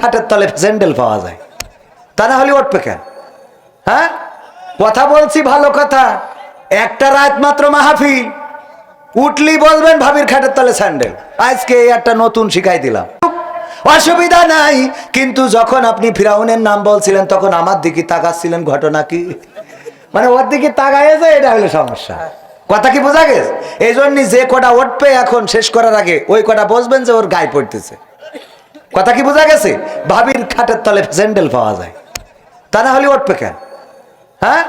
খাটের তলে স্যান্ডেল পাওয়া যায়। তা না হলে কেন? হ্যাঁ? কথা বলছি ভালো কথা। একটা রাত মাত্র মাহফিল। উঠলি বলবেন ভাবির খাটের তলে স্যান্ডেল। আজকে একটা নতুন শিখাই দিলাম। অসুবিধা নাই, কিন্তু যখন আপনি ফিরাউনের নাম বলছিলেন, তখন আমার দিকে তাকাচ্ছিলেন ঘটনা কি? মানে ওর দিকে তাকাইছে এটা হলো সমস্যা। কথা কি বোঝা গেছে? এই জন্য যে কটা উঠবে এখন শেষ করার আগে, ওই কটা বসবেন যে ওর গায়ে পড়তেছে। কথা কি বোঝা গেছে? ভাবির খাটের তলে স্যান্ডেল পাওয়া যায়। তা না হলে উঠবে কেন? হ্যাঁ?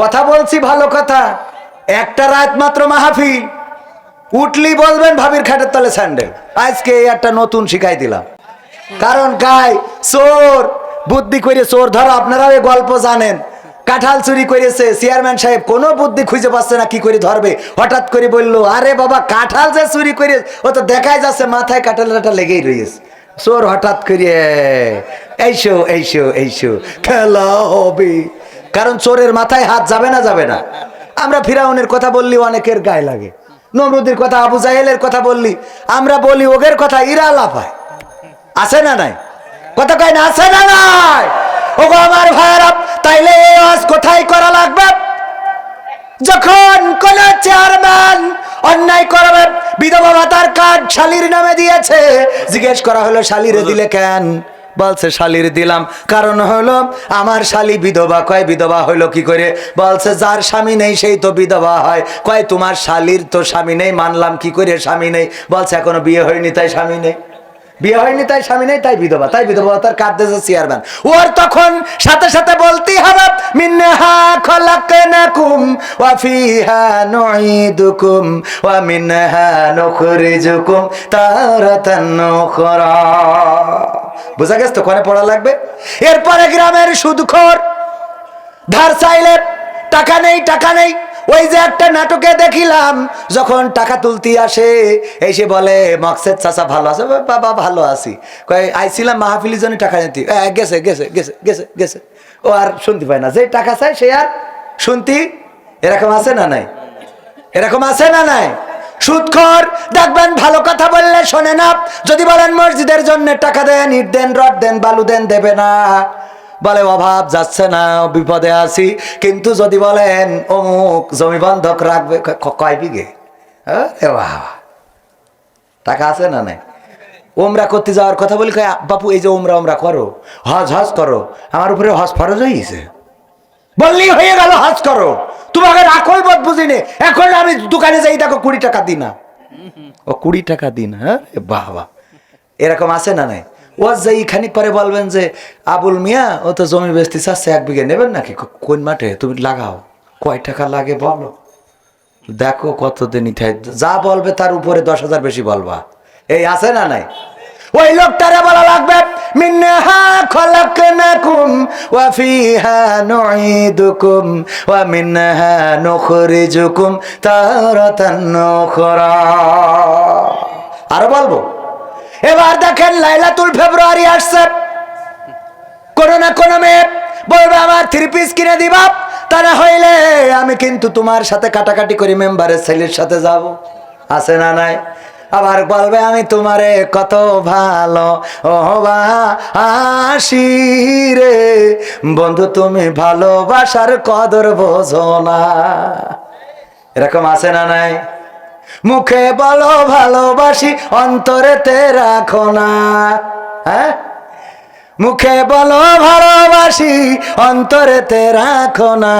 কথা বলছি ভালো কথা। একটা রাত মাত্র মাহফিল। উঠলি বলবেন ভাবির খাটের তলে স্যান্ডেল। আজকে একটা নতুন শিখাই দিলাম। কারণ গাই, চোর, বুদ্ধি করে চোর, ধরো আপনারাও এই গল্প জানেন। কাঁঠাল চুরি করেছে, চেয়ারম্যান সাহেব কোনো বুদ্ধি খুঁজে পাচ্ছে না, কি করে ধরবে? হঠাৎ করে বলল, আরে বাবা, কাঁঠাল যে চুরি করে ও তো দেখাই যাচ্ছে, মাথায় কাঁঠালটা লেগেই রয়েছে। চোর হঠাৎ করে এইসো এইসো এইসো, খেলা হবে। কারণ চোরের মাথায় হাত যাবে না যাবে না। আমরা ফিরাউনের কথা বললি, অনেকের গায়ে লাগে। নমরুদের কথা, আবু জাহেলের কথা বললি, আমরা বলি, ওগের কথা ইরা লাফায়। আছে না নাই? কথা কয় না, আছে না নাই? ওগো আমার ভাইয়ারা, তাইলে এই কোথায় করা লাগবে? যখন কোন চেয়ারম্যান অন্যায় করবে। বিধবা মাতার কাজ শালির নামে দিয়েছে। জিজ্ঞেস করা হলো শালিরে দিলে কেন? বলছে শালির দিলাম। কারণ হলো আমার শালি বিধবা। কয় বিধবা হইল কি করে? বলছে যার স্বামী নেই সেই তো বিধবা হয়। কয় তোমার শালির তো স্বামী নেই মানলাম কি করে স্বামী নেই? বলছে এখনও বিয়ে হয়নি তাই স্বামী নেই। বিয়ে হয়নি, তাই স্বামী নেই, তাই বিধবা তাই বিধবা তার কাঁদ দিয়েছে চেয়ারম্যান ওর তখন সাথে সাথে বলতেই হবে মিনহা খলাকনাকুম ওয়া ফিহা নুঈদুকুম ওয়া মিনহা নুখরিজুকুম তারাতান উখরা। বুঝা গেছে তো কোনে পড়া লাগবে? এরপরে গ্রামের সুদখোর, ধার চাইলে টাকা নেই টাকা নেই। ওই যে একটা নাটকে দেখিলাম, যখন টাকা তুলতে আসে এসে বলে মকসেদ চাচা ভালো আছে? বাবা ভালো আছি। কয়, আইছিলাম মাহফিলি জন্য টাকা নিতে। গেছে গেছে গেছে গেছে গেছে। ও আর শুনতে পায় না। যে টাকা চায়, সে আর শুনতি? এরকম আছে না নাই? এরকম আছে না নাই? সুদখোর দেখবেন ভালো কথা বললে শোনে না। যদি বলেন মসজিদের জন্য টাকা দেন, ইট দেন, রড দেন, বালু দেন, দেবে না। বলে, অভাব যাচ্ছে না, বিপদে আছি। কিন্তু যদি বলেন, অমুক জমি বন্ধক রাখবে কয় বিঘে? বাবা। টাকা আছে না নাই? ওমরা করতে যাওয়ার কথা বলি বাপু, এই যে ওমরা ওমরা করো, হজ হজ করো। আমার উপরে হজ ফরজ হয়েছে বললি, হয়ে গেল, হজ করো। তোমাকে রাখল বোধ বুঝিনি। এখন আমি দোকানে যাই, দেখো, কুড়ি টাকা দিই না ও কুড়ি টাকা দিন হ্যাঁ? বাবা। এরকম আছে না নাই? ও যে খানিক পরে বলবেন যে, আবুল মিয়া, ও তো জমি বেচতে চাচ্ছে, এক বিঘে নেবেন নাকি? কোন মাঠে? তুমি লাগাও। কয় টাকা লাগে বলো। দেখো কতদিন ইঠাই যা বলবে তার উপরে দশ হাজার বেশি বলবা। এই আছে না নাই? ওই লোকটারে বলা লাগবে খলাকনাকুম ওয়া আর বলব? এবার দেখেন লাইলাতুল ফেব্রুয়ারি আসছে। কোনো না কোনো মেয়ে বলবে, আমার থ্রি পিস কিনে দিবা, তা না হইলে আমি কিন্তু তোমার সাথে কাটাকাটি করি, মেম্বারের ছেলের সাথে যাব। আছে না নাই? আবার বলবে, আমি তোমারে কত ভালো ও আসি রে। বন্ধু, তুমি ভালোবাসার কদর বোঝো না। এরকম আছে না নাই? মুখে বলো ভালোবাসি, অন্তরেতে রাখো না। হ্যাঁ? মুখে বলো ভালোবাসি, অন্তরেতে রাখো না।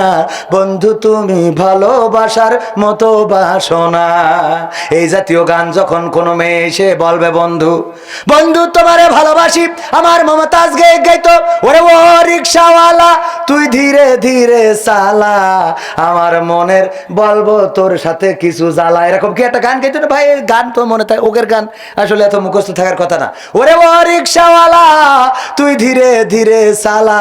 বন্ধু, তুমি ভালোবাসার মতো বাসো না এই জাতীয় গান যখন কোনো মেয়ে এসে বলবে, বন্ধু বন্ধু, তোমারে ভালোবাসি, আমার মমতাজ গে, গাইতো, ওরে ও রিক্সাওয়ালা তুই ধীরে ধীরে চালা। আমার মনের বলব তোর সাথে কিছু জ্বালা। এরকম কি একটা গান গাইতো না ভাই গান তো মনে থাকে ওগের গান। আসলে এত মুখস্থ থাকার কথা না। ওরে ও রিক্সাওয়ালা, তুই ধীরে ধীরে চালা।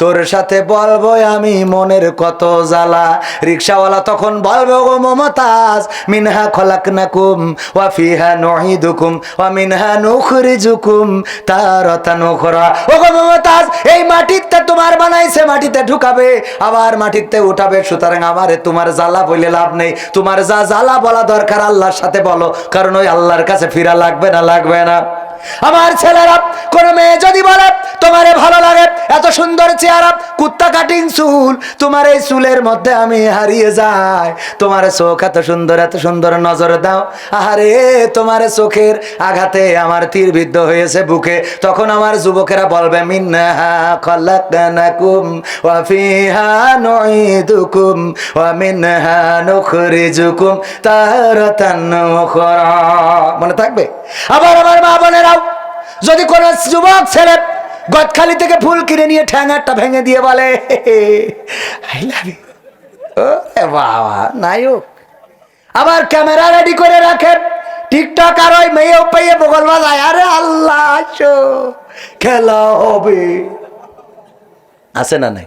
তোর সাথে বলব আমি মনের কত জ্বালা। রিক্সাওয়ালা তখন বলবে গো মমতাজ, মিনহা খলাক নাকুম ওয়া ফিহা নুঈদুকুম, ওয়া মিনহা নুখরিজুকুম, তারাতান উখরা। ও গো মমতাজ, এই মাটিতে তোমার বানাইছে মাটিতে ঢুকাবে, আবার মাটিতে উঠাবে। সুতরাং আমারে তোমার জ্বালা বলে লাভ নেই। তোমার যা জ্বালা বলা দরকার আল্লাহর সাথে বলো, কারণ ওই আল্লাহর কাছে ফিরা লাগবে না লাগবে না। আমার ছেলেরা, কোন মেয়ে যদি বলে, তোমারে ভালো লাগে, এত সুন্দর চেহারা, কুত্তা কাটিং চুল, তোমার এই চুলের মধ্যে আমি হারিয়ে যাই। তোমার চোখ এত সুন্দর এত সুন্দর নজর দাও। আরে তোমার চোখের আঘাতে আমার তীর বিদ্ধ হয়েছে বুকে। তখন আমার যুবকেরা বলবে মিন্নাহা মিনহা মনে থাকবে? আবার আমার মা বোনেরাও যদি কোন যুবক ছেলে গদখালি থেকে ফুল কিনে নিয়ে ঠ্যাঙারটা ভেঙে দিয়ে বলে নায়ক। আবার ক্যামেরা রেডি করে রাখেন টিকটক আর ওই মেয়েও পেয়ে বগল বাজায়। আরে আল্লাহ খেলা হবে। আছে না নাই?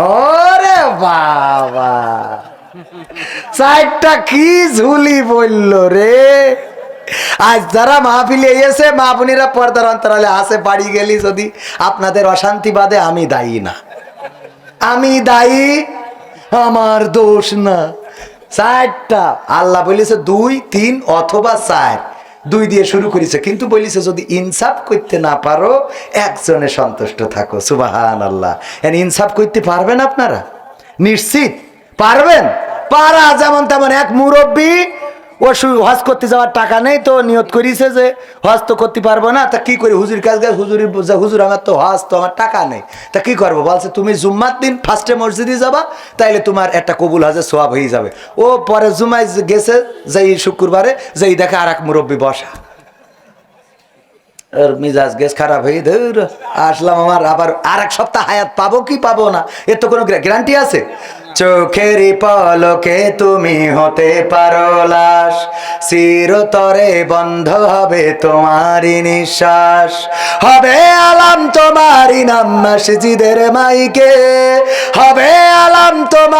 ওরে বাবা। চারটা কি ঝুলি বলল রে? আজ যারা মাহফিলে এসে মাহফুনিরা পর্দার অন্তরালে আসে, বাড়ি গেলি যদি আপনাদের অশান্তি বাদে আমি দায়ী না। আমি দায়ী, আমার দোষ না। চারটা আল্লাহ বলেছে দুই, তিন অথবা চার। দুই দিয়ে শুরু করেছে, কিন্তু বলিছে, যদি ইনসাফ করতে না পারো, একজনে সন্তুষ্ট থাকো। সুবাহান আল্লাহ এন ইনসাফ করতে পারবেন আপনারা? নিশ্চিত? পারবেন? পারা যেমন তেমন এক মুরব্বী ও শু- হজ করতে যাওয়ার টাকা নেই তো, নিয়ত করিছে যে হজ তো করতে পারব না, তা কি করি হুজুর কাজ গাছ হুজুরি হুজুর আমার তো হজ তো আমার টাকা নেই। তা কি করব? বলছে, তুমি জুম্মার দিন ফার্স্টে মসজিদে যাবা, তাইলে তোমার একটা কবুল হজে সোয়াব হয়ে যাবে। ও পরে জুমায় গেছে, যেই শুক্রবারে, যেই দেখে আর এক মুরব্বী বসা। ওর মিজাজ গেস খারাপ হয়ে, ধর, আসলাম আমার, আবার আর এক সপ্তাহ হায়াত পাবো কি পাবো না? এর তো কোনো গ্যারান্টি আছে? চোখেরই পলকে তুমি হতে পারো লাশ। চিরতরে বন্ধ হবে তোমারই নিঃশ্বাস। হবে আলাম তোমারই নাম মসজিদের মাইকে। হবে আলাম তোমারই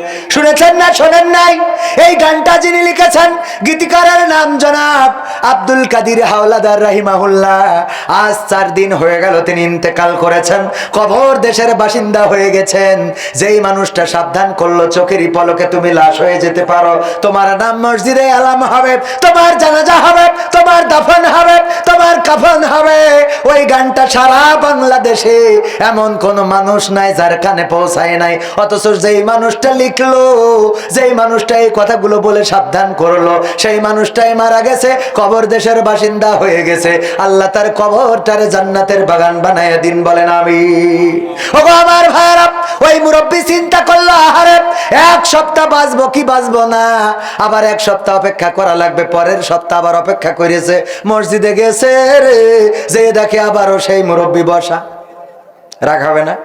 শুনেছেন না, শোনেন নাই? এই গানটা যিনি লিখেছেন, গীতিকারের নাম জনাব আব্দুল কাদির হাওলাদার রাহিমাহুল্লাহ। আজ চার দিন হয়ে গেল তিনি ইন্তেকাল করেছেন। কবর দেশের বাসিন্দা হয়ে গেছেন। যেই মানুষটা সাবধান করল, চোখেরই পলকে তুমি লাশ হয়ে যেতে পারো। তোমার নাম মসজিদে আলাম হবে, তোমার জানাজা হবে, তোমার দাফন হবে, তোমার কাফন হবে। ওই গানটা সারা বাংলাদেশে এমন কোন মানুষ নাই যার কানে পৌঁছায় নাই। অথচ যেই মানুষটা লিখলো যেই মানুষটা এই কথাগুলো বলে সাবধান করল, সেই মানুষটাই মারা গেছে, কবর দেশের বাসিন্দা হয়ে গেছে। আল্লাহ তার কবরটারে জান্নাতের বাগান বানায় দিন বলেন আমি ওগো আমার ভাইরা, ওই মুরব্বী চিন্তা করল, আহারে, এক সপ্তাহ বাঁচবো কি বাঁচবো না? আবার এক সপ্তাহ অপেক্ষা করা লাগবে, পরের সপ্তাহ আবার অপেক্ষা করেছে মসজিদে গেছে রে, যে দেখে আবারও সেই মুরব্বী বসা। রাখাবে না?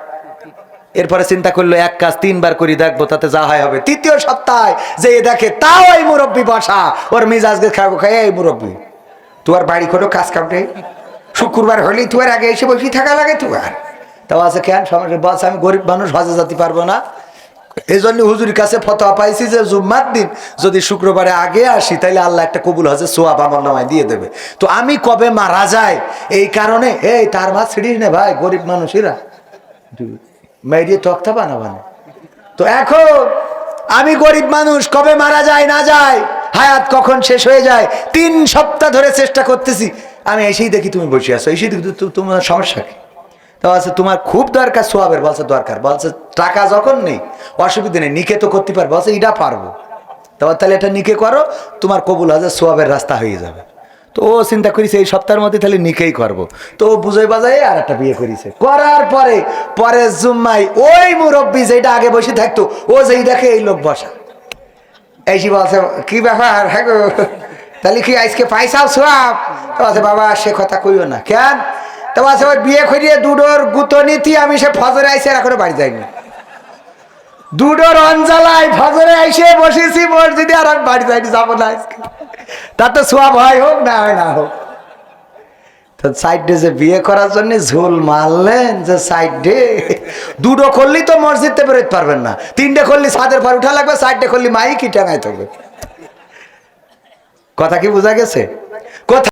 এরপরে চিন্তা করল, এক কাজ তিনবার করি, দেখব তাতে যা হয় হবে। তৃতীয় সপ্তাহে যে দেখে, তাও এই মুরব্বী বসা। ওর মিজাজকে খাব খাই এই মুরব্বী তোমার বাড়ি কোনো কাজ কামটে শুক্রবার হলি তোমার আগে এসে বসে থাকা লাগে তোমার তাও আছে কেন, সমস্যা, বস, আমি গরিব মানুষ, হজে যেতে পারব না। এই জন্য হুজুরের কাছে ফতোয়া পাইছি যে, জুম্মার দিন যদি শুক্রবারে আগে আসি তাহলে আল্লাহ একটা কবুল হজে সোয়াব আমার নামায় দিয়ে দেবে। তো আমি কবে মারা যায় এই কারণে, এই তার মা ছিড়িস না ভাই, গরিব মানুষেরা। মেয়েরিয়ে তক্তা বানাবানো। তো এখন আমি গরিব মানুষ, কবে মারা যায়, না যায়, হায়াত কখন শেষ হয়ে যায়, তিন সপ্তাহ ধরে চেষ্টা করতেছি। আমি এসেই দেখি তুমি বসে আছো, এসেই দেখি তোমার সমস্যা কি? তো বলছে তোমার খুব দরকার সোয়াবের, বলছে দরকার, বলছে টাকা যখন নেই, অসুবিধা নেই, নিকে তো করতে পারব, বলছে এটা পারব। তারপর তাহলে এটা নিকে করো, তোমার কবুল হাজার সোয়াবের রাস্তা হয়ে যাবে। তো ও চিন্তা করেছে, এই সপ্তাহের মধ্যে তাহলে নিকেই করব। তো ও বুঝে বাজায় আর একটা বিয়ে করেছে। করার পরে পরে জুম্মাই ওই মুরব্বী যেটা আগে বসে থাকতো, ও যেই দেখে এই লোক বসা। এসে বলছে, কি ব্যাপার? হ্যাঁ তাহলে কি আজকে পয়সাও সোয়াব তো আছে বাবা, সে কথা কইও না, কেন? তো বলছে, ওই বিয়ে করিয়ে দুডোর গুতো নীতি আমি সে ফজরে আইসে আর এখনও বাড়ি যাইনি। দুডোর অঞ্জলায় ফজরে আইসে বসেছি, মসজিদে আর আমি বাড়ি যাইনি, যাব না আজকে। তার তো সোয়াব হয় হোক, না হয় না হোক। তো সাইডে যে বিয়ে করার জন্য ঝোল মারলেন যে সাইডে দুটো করলি তো মসজিদতে বেরোতে পারবেন না। তিনটে করলি ছাদের পর উঠা লাগবে সাইডে করলি মাই কি টাঙাই থাকবে কথা কি বোঝা গেছে?